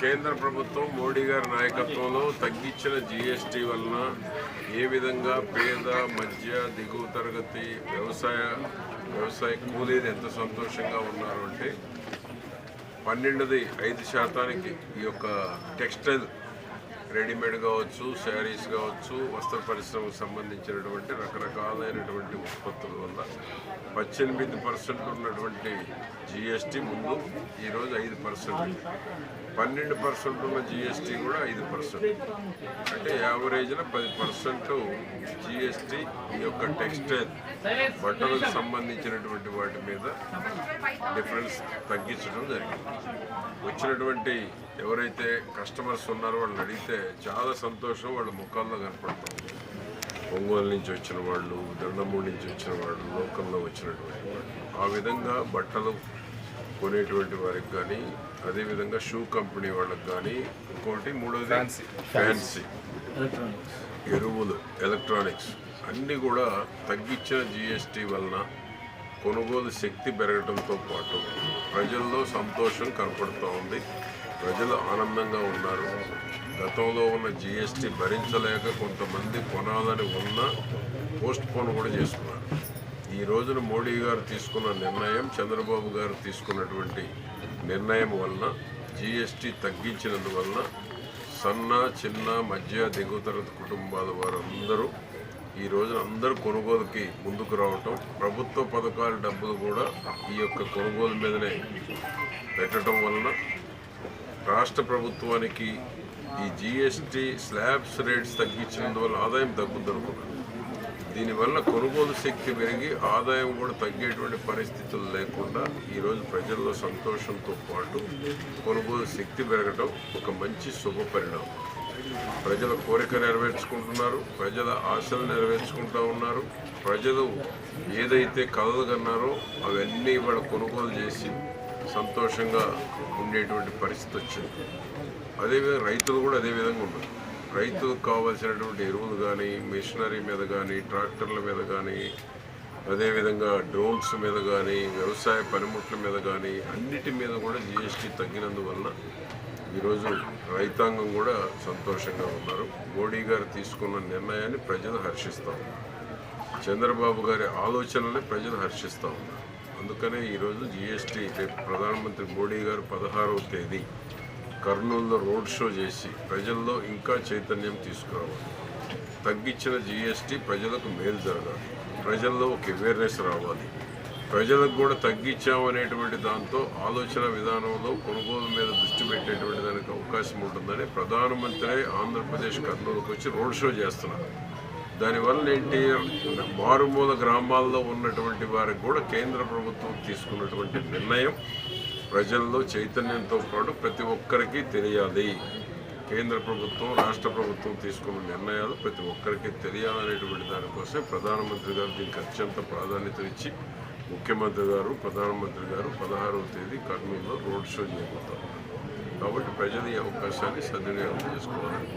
కేంద్ర ప్రభుత్వం మోడీ గారి నాయకత్వంలో తగ్గించిన జీఎస్టీ వలన ఏ విధంగా పేద మధ్య దిగువ తరగతి వ్యవసాయ వ్యవసాయ కూలీలు ఎంత సంతోషంగా ఉన్నారు అంటే పన్నెండుది ఐదు శాతానికి ఈ యొక్క టెక్స్టైల్ రెడీమేడ్ కావచ్చు శారీస్ కావచ్చు వస్త్ర పరిశ్రమకు సంబంధించినటువంటి రకరకాలైనటువంటి ఉత్పత్తుల వల్ల పద్దెనిమిది పర్సెంట్ ఉన్నటువంటి జిఎస్టీ ముందు ఈరోజు ఐదు పర్సెంట్ పన్నెండు పర్సెంట్ ఉన్న జిఎస్టీ కూడా ఐదు పర్సెంట్. అంటే యావరేజ్న పది పర్సెంట్ జిఎస్టీ ఈ యొక్క టెక్స్టైల్ బట్టలకు సంబంధించినటువంటి వాటి మీద డిఫరెన్స్ తగ్గించడం జరిగింది. వచ్చినటువంటి ఎవరైతే కస్టమర్స్ ఉన్నారో వాళ్ళని అడిగితే చాలా సంతోషం వాళ్ళ ముఖాల్లో కనపడతాం. ఒంగోలు నుంచి వచ్చిన వాళ్ళు దండమూడి నుంచి వచ్చిన వాళ్ళు లోకల్లో వచ్చినటువంటి వాళ్ళు. ఆ విధంగా బట్టలు కొనేటువంటి వారికి కానీ అదేవిధంగా షూ కంపెనీ వాళ్ళకి కానీ ఇంకోటి మూడోది ఫ్యాన్సీ ఎరువులు ఎలక్ట్రానిక్స్ అన్నీ కూడా తగ్గించిన జిఎస్టీ వలన కొనుగోలు శక్తి పెరగడంతో పాటు ప్రజల్లో సంతోషం కనపడుతూ ఉంది. ప్రజలు ఆనందంగా ఉన్నారు. గతంలో ఉన్న జిఎస్టీ భరించలేక కొంతమంది కొనాలని ఉన్న పోస్ట్ పోన్ కూడా చేసుకున్నారు. ఈ రోజున మోడీ గారు తీసుకున్న నిర్ణయం చంద్రబాబు గారు తీసుకున్నటువంటి నిర్ణయం వలన జిఎస్టీ తగ్గించినందువలన సన్న చిన్న మధ్య దిగువ తరగతి కుటుంబాల వారందరూ ఈ రోజున అందరూ కొనుగోలుకి ముందుకు రావటం ప్రభుత్వ పథకాల డబ్బులు కూడా ఈ యొక్క కొనుగోలు మీదనే పెట్టడం వలన రాష్ట్ర ప్రభుత్వానికి ఈ జిఎస్టీ స్లాబ్స్ రేట్స్ తగ్గించినందువల్ల ఆదాయం తగ్గుద్ది అనుకున్నాను దీనివల్ల కొనుగోలు శక్తి పెరిగి ఆదాయం కూడా తగ్గేటువంటి పరిస్థితులు లేకుండా ఈరోజు ప్రజల్లో సంతోషంతో పాటు కొనుగోలు శక్తి పెరగడం ఒక మంచి శుభ పరిణామం. ప్రజల కోరిక నెరవేర్చుకుంటున్నారు ప్రజల ఆశలు నెరవేర్చుకుంటూ ఉన్నారు ప్రజలు ఏదైతే కలలు కన్నారో అవన్నీ ఇవాళ కొనుగోలు చేసి సంతోషంగా ఉండేటువంటి పరిస్థితి వచ్చింది. అదేవిధంగా రైతులు కూడా అదే విధంగా ఉన్నారు. రైతులకు కావాల్సినటువంటి ఎరువులు కానీ మిషనరీ మీద కానీ ట్రాక్టర్ల మీద కానీ అదేవిధంగా డ్రోన్స్ మీద కానీ వ్యవసాయ పనిముట్ల మీద కానీ అన్నిటి మీద కూడా జిఎస్టీ తగ్గినందువలన ఈరోజు రైతాంగం కూడా సంతోషంగా ఉన్నారు. మోడీ గారు తీసుకున్న నిర్ణయాన్ని ప్రజలు హర్షిస్తూ ఉన్నారు. చంద్రబాబు గారి ఆలోచనల్ని ప్రజలు హర్షిస్తూ ఉన్నారు. అందుకనే ఈరోజు జిఎస్టీ రేపు ప్రధానమంత్రి మోడీ గారు పదహారవ తేదీ కర్నూలులో రోడ్ షో చేసి ప్రజల్లో ఇంకా చైతన్యం తీసుకురావాలి. తగ్గించిన జిఎస్టీ ప్రజలకు మేలు జరగాలి. ప్రజల్లో ఒక అవేర్నెస్ రావాలి. ప్రజలకు కూడా తగ్గించామనేటువంటి దాంతో ఆలోచన విధానంలో కొనుగోలు మీద దృష్టి పెట్టేటువంటి దానికి అవకాశం ఉంటుందని ప్రధానమంత్రి ఆంధ్రప్రదేశ్ కర్నూలుకు వచ్చి రోడ్ షో చేస్తున్నారు. దానివల్ల ఏంటి? మారుమూల గ్రామాల్లో ఉన్నటువంటి వారికి కూడా కేంద్ర ప్రభుత్వం తీసుకున్నటువంటి నిర్ణయం ప్రజల్లో చైతన్యంతో పాటు ప్రతి ఒక్కరికి తెలియాలి. కేంద్ర ప్రభుత్వం రాష్ట్ర ప్రభుత్వం తీసుకున్న నిర్ణయాలు ప్రతి ఒక్కరికి తెలియాలనేటువంటి దానికోసం ప్రధానమంత్రి గారు దీనికి అత్యంత ప్రాధాన్యత ఇచ్చి ముఖ్యమంత్రి గారు ప్రధానమంత్రి గారు పదహారవ తేదీ కర్నూలులో రోడ్ షో చేయబోతారు కాబట్టి ప్రజలు ఈ అవకాశాన్ని సద్వినియోగం చేసుకోవాలని